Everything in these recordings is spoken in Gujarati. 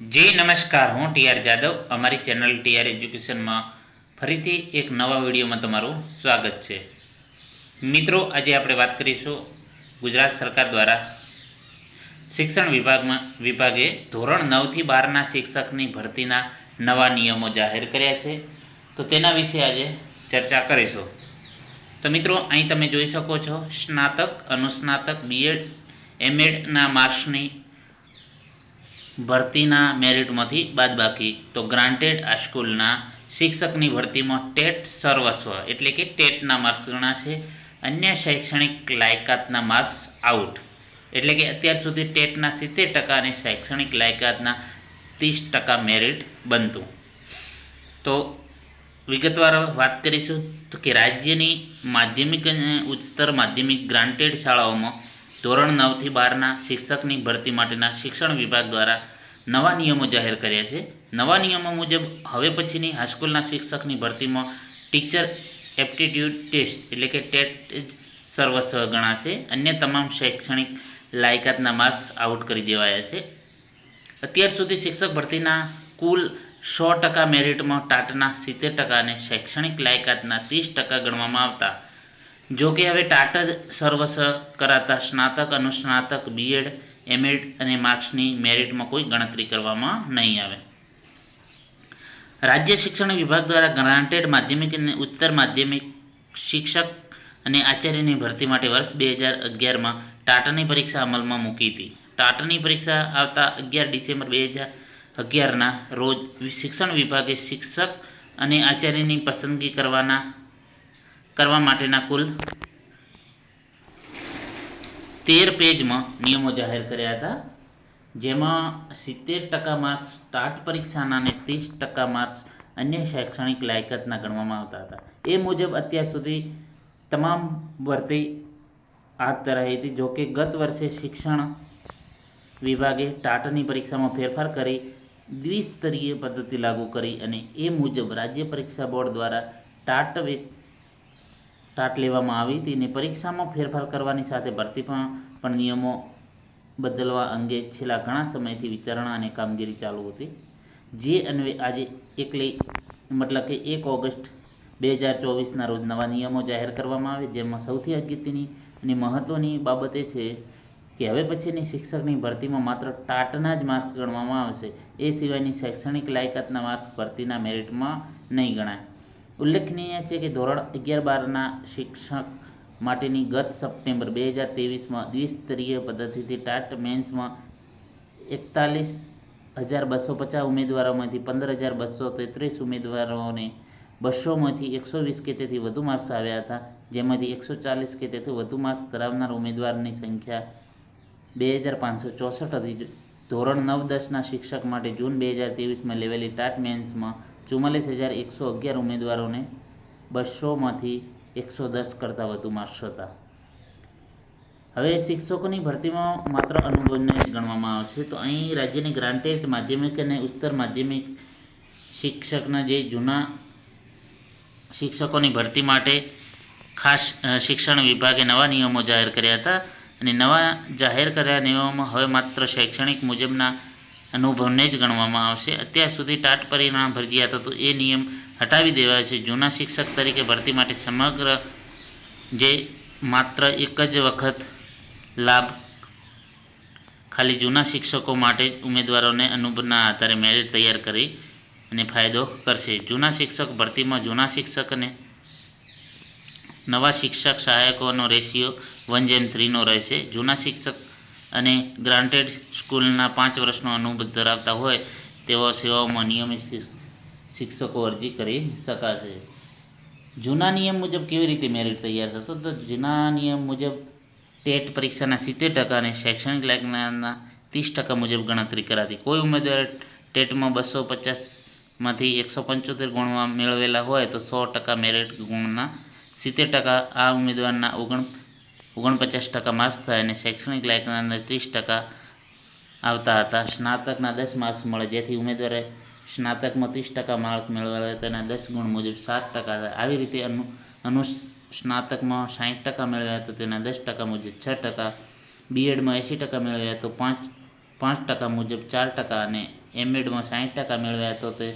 જી, નમસ્કાર. હું ટીઆર જાદવ. અમારી ચેનલ ટીઆર એજ્યુકેશનમાં ફરીથી એક નવા વિડીયોમાં તમારું સ્વાગત છે. મિત્રો, આજે આપણે વાત કરીશું ગુજરાત સરકાર દ્વારા શિક્ષણ વિભાગમાં, વિભાગે ધોરણ નવથી બારના શિક્ષકની ભરતીના નવા નિયમો જાહેર કર્યા છે. તો તેના વિશે આજે ચર્ચા કરીશું. તો મિત્રો, અહીં તમે જોઈ શકો છો, સ્નાતક, અનુસ્નાતક બીએડ એમએડના માર્ક્સની ભરતીના મેરિટમાંથી બાદબાકી. તો ગ્રાન્ટેડ આ સ્કૂલના શિક્ષકની ભરતીમાં ટેટ સર્વસ્વ, એટલે કે ટેટના માર્ક્સ ગણાશે. અન્ય શૈક્ષણિક લાયકાતના માર્ક્સ આઉટ એટલે કે અત્યાર સુધી ટેટના સિત્તેર ટકા અને શૈક્ષણિક લાયકાતના ત્રીસ ટકા મેરિટ બનતું. તો વિગતવાર વાત કરીશું તો કે રાજ્યની માધ્યમિક અને ઉચ્ચતર માધ્યમિક ગ્રાન્ટેડ શાળાઓમાં ધોરણ નવથી બારના શિક્ષકની ભરતી માટેના શિક્ષણ વિભાગ દ્વારા નવા નિયમો જાહેર કર્યા છે. નવા નિયમો મુજબ હવે પછીની હાઈસ્કૂલના શિક્ષકની ભરતીમાં ટીચર એપ્ટિટ્યૂડ ટેસ્ટ એટલે કે ટેટ સર્વસ્વ ગણાશે. અન્ય તમામ શૈક્ષણિક લાયકાતના માર્ક્સ આઉટ કરી દેવાયા છે. અત્યાર સુધી શિક્ષક ભરતીના કુલ સો ટકા મેરિટમાં ટાટના સિત્તેર ટકા અને શૈક્ષણિક લાયકાતના ત્રીસ ટકા ગણવામાં આવતા. જો કે હવે ટાટ જ સર્વસ્વ કરાતા સ્નાતક, અનુસ્નાતક બીએડ એમએડ અને માર્ક્સની મેરિટમાં કોઈ ગણતરી કરવામાં નહીં આવે. રાજ્ય શિક્ષણ વિભાગ દ્વારા ગ્રાન્ટેડ માધ્યમિક અને ઉત્તર માધ્યમિક શિક્ષક અને આચાર્યની ભરતી માટે વર્ષ બે હજાર અગિયારમાં ટાટાની પરીક્ષા અમલમાં મૂકી હતી. ટાટાની પરીક્ષા આવતા અગિયાર ડિસેમ્બર બે હજાર અગિયારના રોજ શિક્ષણ વિભાગે શિક્ષક અને આચાર્યની પસંદગી કરવાના, કરવા માટેના કુલ તેર પેજમાં નિયમો જાહેર કર્યા હતા. જેમાં સિત્તેર ટકા માર્ક્સ સ્ટાર્ટ પરીક્ષાના અને ત્રીસ ટકા માર્ક્સ અન્ય શૈક્ષણિક લાયકાતના ગણવામાં આવતા હતા. એ મુજબ અત્યાર સુધી તમામ ભરતી હાથ ધરાઈ હતી. જોકે ગત વર્ષે શિક્ષણ વિભાગે ટાટની પરીક્ષામાં ફેરફાર કરી દ્વિસ્તરીય પદ્ધતિ લાગુ કરી અને એ મુજબ રાજ્ય પરીક્ષા બોર્ડ દ્વારા ટાટ ટાટ લેવામાં આવી હતી અને પરીક્ષામાં ફેરફાર કરવાની સાથે ભરતીમાં પણ નિયમો બદલવા અંગે છેલ્લા ઘણા સમયથી વિચારણા અને કામગીરી ચાલુ હતી. જે અન્વયે આજે એકલી, મતલબ કે એક ઓગસ્ટ બે હજાર ચોવીસના રોજ નવા નિયમો જાહેર કરવામાં આવે, જેમાં સૌથી અગત્યની અને મહત્ત્વની બાબત એ છે કે હવે પછીની શિક્ષકની ભરતીમાં માત્ર ટાટના જ માર્ક્સ ગણવામાં આવશે. એ સિવાયની શૈક્ષણિક લાયકાતના માર્ક્સ ભરતીના મેરિટમાં નહીં ગણાય. ઉલ્લેખનીય છે કે ધોરણ અગિયાર બારના શિક્ષક માટેની ગત સપ્ટેમ્બર બે હજાર ત્રેવીસમાં દ્વિસ્તરીય પદ્ધતિથી ટાટ મેન્સમાં એકતાલીસ હજાર બસો પચાસ ઉમેદવારોમાંથી પંદર હજાર બસો તેત્રીસ ઉમેદવારોને બસોમાંથી એકસો વીસ કે તેથી વધુ માર્ક્સ આવ્યા હતા, જેમાંથી એકસો ચાલીસ કે તેથી વધુ માર્ક્સ ધરાવનાર ઉમેદવારની સંખ્યા બે હજાર પાંચસો ચોસઠ હતી. ધોરણ નવ દસના શિક્ષક માટે જૂન બે હજાર ત્રેવીસમાં લેવેલી ટાટ મેન્સમાં ચુમ્માલીસ હજાર એકસો અગિયાર ઉમેદવારોને બસોમાંથી એકસો દસ કરતાં વધુ માર્ક્સ હતા. હવે શિક્ષકોની ભરતીમાં માત્ર અનુભવને ગણવામાં આવશે. તો અહીં રાજ્યની ગ્રાન્ટેડ માધ્યમિક અને ઉચ્ચતર માધ્યમિક શિક્ષકના જે જૂના શિક્ષકોની ભરતી માટે ખાસ શિક્ષણ વિભાગે નવા નિયમો જાહેર કર્યા હતા. અને નવા જાહેર કર્યા નિયમોમાં હવે માત્ર શૈક્ષણિક મુજબના અનુભવને જ ગણવામાં આવશે. અત્યાર સુધી ટાટ પરિણામ ફરજિયાત હતું એ નિયમ હટાવી દેવાયો છે. જૂના શિક્ષક તરીકે ભરતી માટે સમગ્ર જે માત્ર એક જ વખત લાભ ખાલી જૂના શિક્ષકો માટે ઉમેદવારોને અનુભવના આધારે મેરિટ તૈયાર કરી અને ફાયદો કરશે. જૂના શિક્ષક ભરતીમાં જૂના શિક્ષકને નવા શિક્ષક સહાયકોનો રેશિયો વન જેમ થ્રીનો રહેશે. જૂના શિક્ષક અને ગ્રાન્ટેડ સ્કૂલના પાંચ વર્ષનો અનુભવ ધરાવતા હોય, તેવા સેવાઓમાં નિયમિત શિક્ષ- શિક્ષકો અરજી કરી શકાશે. જૂના નિયમ મુજબ કેવી રીતે મેરિટ તૈયાર થતો? તો જૂના નિયમ મુજબ ટેટ પરીક્ષાના સિત્તેર ટકા અને શૈક્ષણિક લાયકના ત્રીસ ટકા મુજબ ગણતરી કરાતી. કોઈ ઉમેદવાર ટેટમાં બસો પચાસમાંથી એકસો પંચોતેર ગુણમાં મેળવેલા હોય, તો સો ટકા મેરિટ ગુણના સિત્તેર ટકા આ ઉમેદવારના ઓગણ ઓગણપચાસ ટકા માર્ક્સ થાય અને શૈક્ષણિક લાયકાતના ત્રીસ ટકા આવતા હતા. સ્નાતકના દસ માર્ક્સ મળે, જેથી ઉમેદવારે સ્નાતકમાં ત્રીસ ટકા માર્ક મેળવ્યા હતા તેના દસ ગુણ મુજબ સાત ટકા થાય. આવી રીતે અનુ અનુ સ્નાતકમાં સાઠ ટકા મેળવ્યા તો તેના દસ ટકા મુજબ છ ટકા. બીએડમાં એંસી ટકા મેળવ્યા તો પાંચ પાંચ ટકા મુજબ ચાર ટકા અને એમએડમાં સાઠ ટકા મેળવ્યા તો તે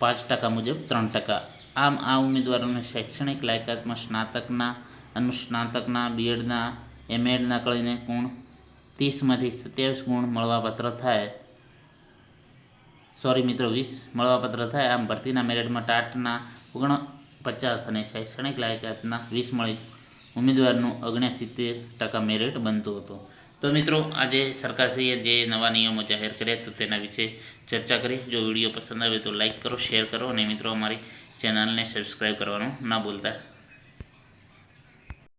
પાંચ ટકા મુજબ ત્રણ ટકા. આમ આ ઉમેદવારોને શૈક્ષણિક લાયકાતમાં સ્નાતકના અનુસ્નાતકના બીએડના એમએડના કળીને ગુણ ત્રીસમાંથી સત્યાવીસ ગુણ મળવાપાત્ર થાય. સોરી મિત્રો, વીસ મળવાપાત્ર થાય. આમ ભરતીના મેરિટમાં ટાટના ઓગણ પચાસ અને શૈક્ષણિક લાયકાતના વીસ મળી ઉમેદવારનું ઓગણસિત્તેર ટકા મેરિટ બનતું હતું. તો મિત્રો, આજે સરકારશ્રીએ જે નવા નિયમો જાહેર કર્યા તો તેના વિશે ચર્ચા કરી. જો વીડિયો પસંદ આવે તો લાઇક કરો, શેર કરો અને મિત્રો અમારી ચેનલને સબસ્ક્રાઈબ કરવાનું ના ભૂલતા.